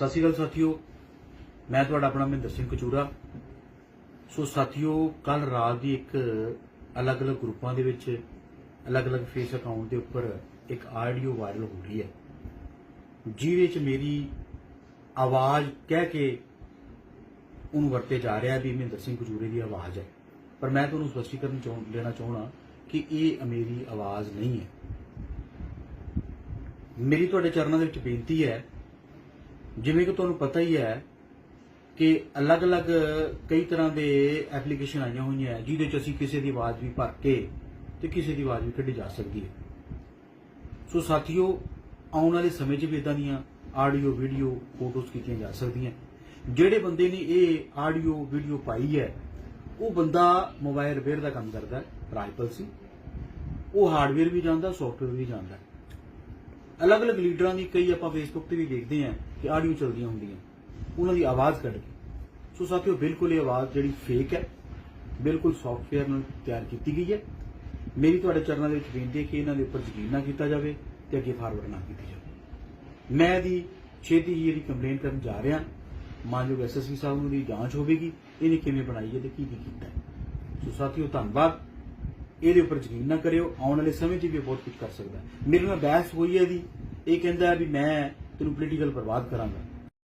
ਸਤਿ ਸ਼੍ਰੀ ਅਕਾਲ ਸਾਥੀਓ। ਮੈਂ ਤੁਹਾਡਾ ਆਪਣਾ ਮਹਿੰਦਰ ਸਿੰਘ ਕਚੂਰਾ। ਸੋ ਸਾਥੀਓ ਕੱਲ ਰਾਤ ਦੀ ਇੱਕ ਅਲੱਗ-ਅਲੱਗ ਗਰੁੱਪਾਂ ਦੇ ਵਿੱਚ, ਅਲੱਗ-ਅਲੱਗ ਫੇਸ ਅਕਾਊਂਟ ਦੇ ਉੱਪਰ ਇੱਕ ਆਡੀਓ ਵਾਇਰਲ ਹੋ ਰਹੀ ਹੈ। ਜਿਹਦੇ ਵਿੱਚ ਮੇਰੀ ਆਵਾਜ਼ ਕਹਿ ਕੇ ਉਹਨੂੰ ਵਰਤੇ ਜਾ ਰਿਹਾ ਵੀ ਮਹਿੰਦਰ ਸਿੰਘ ਕਚੂਰੇ ਦੀ ਆਵਾਜ਼ ਹੈ। ਪਰ ਮੈਂ ਤੁਹਾਨੂੰ ਸਪਸ਼ਟੀਕਰਨ ਚਾਹੁੰ, ਦੇਣਾ ਚਾਹਣਾ ਕਿ ਇਹ ਮੇਰੀ ਆਵਾਜ਼ ਨਹੀਂ ਹੈ। ਮੇਰੀ ਤੁਹਾਡੇ ਚਰਨਾਂ ਦੇ ਵਿੱਚ ਬੇਨਤੀ ਹੈ ਜਿਵੇਂ ਕਿ ਤੁਹਾਨੂੰ ਪਤਾ ਹੀ ਹੈ ਕਿ ਅਲੱਗ-ਅਲੱਗ ਕਈ ਤਰ੍ਹਾਂ ਦੇ ਐਪਲੀਕੇਸ਼ਨ ਆਈਆਂ ਹੋਈਆਂ ਹੈ, ਜਿਹਦੇ ਚ ਅਸੀਂ ਕਿਸੇ ਦੀ ਆਵਾਜ਼ ਵੀ ਭਰ ਕੇ ਤੇ ਕਿਸੇ ਦੀ ਆਵਾਜ਼ ਵੀ ਕੱਢੀ ਜਾ ਸਕਦੀ ਹੈ। ਸੋ ਸਾਥੀਓ, ਆਉਣ ਵਾਲੇ ਸਮੇਂ 'ਚ ਵੀ ਇਦਾਂ ਦੀਆਂ ਆਡੀਓ, ਵੀਡੀਓ, ਫੋਟੋਜ਼ ਕੀਤੀਆਂ ਜਾ ਸਕਦੀਆਂ ਜਿਹੜੇ ਬੰਦੇ ਨੇ ਇਹ ਆਡੀਓ, ਵੀਡੀਓ ਪਾਈ ਹੈ, ਉਹ ਬੰਦਾ ਮੋਬਾਈਲ ਰਿਪੇਅਰ ਦਾ ਕੰਮ ਕਰਦਾ ਹੈ, ਰਾਜਪਾਲ ਸਿੰਘ। ਉਹ ਹਾਰਡਵੇਅਰ ਵੀ ਜਾਣਦਾ ਸੌਫਟਵੇਅਰ ਵੀ ਜਾਣਦਾ ਹੈ। ਅਲੱਗ-ਅਲੱਗ ਲੀਡਰਾਂ ਦੀ ਕਈ ਆਪਾਂ ਫੇਸਬੁੱਕ ਤੇ ਵੀ ਦੇਖਦੇ ਹਾਂ ਕਿ ਆਡੀਓ ਚੱਲਦੀਆਂ ਹੁੰਦੀਆਂ। ਉਹਨਾਂ ਦੀ ਆਵਾਜ਼ ਕੱਢ ਕੇ। ਸੋ ਸਾਥੀਓ, ਬਿਲਕੁਲ ਇਹ ਆਵਾਜ਼ ਜਿਹੜੀ ਫੇਕ ਹੈ, ਬਿਲਕੁਲ ਸੌਫਟਵੇਅਰ ਨਾਲ ਤਿਆਰ ਕੀਤੀ ਗਈ ਹੈ। ਮੇਰੀ ਤੁਹਾਡੇ ਚਰਨਾਂ ਦੇ ਵਿੱਚ ਬੇਨਤੀ ਹੈ ਕਿ ਇਹਨਾਂ ਦੇ ਉੱਪਰ ਯਕੀਨ ਨਾ ਕੀਤਾ ਜਾਵੇ ਤੇ ਅੱਗੇ ਫਾਰਵਰਡ ਨਾ ਕੀਤੀ ਜਾਵੇ। ਮੈਂ ਇਹਦੀ ਛੇਤੀ ਹੀ ਇਹਦੀ ਕੰਪਲੇਂਟ ਕਰਨ ਜਾ ਰਿਹਾ। ਮਾਨਯੋਗ ਐਸਐਸਪੀ ਸਾਹਿਬ ਨੂੰ ਦੀ ਜਾਂਚ ਹੋਵੇਗੀ। ਇਹਨੇ ਕਿਵੇਂ ਬਣਾਈ ਹੈ ਤੇ ਕੀ ਕੀ ਕੀਤਾ ਹੈ। ਸੋ ਸਾਥੀਓ, ਧੰਨਵਾਦ। ਇਹਦੇ ਉੱਪਰ ਯਕੀਨ ਨਾ ਕਰਿਓ, ਆਉਣ ਵਾਲੇ ਸਮੇਂ 'ਚ ਵੀ ਬਹੁਤ ਕੁਝ ਕਰ ਸਕਦਾ। ਮੇਰੇ ਨਾਲ ਬਹਿਸ ਹੋਈ ਹੈ ਇਹਦੀ। ਇਹ ਕਹਿੰਦਾ ਵੀ ਮੈਂ ਤੈਨੂੰ ਪੋਲੀਟੀਕਲ ਬਰਬਾਦ ਕਰਾਂਗਾ।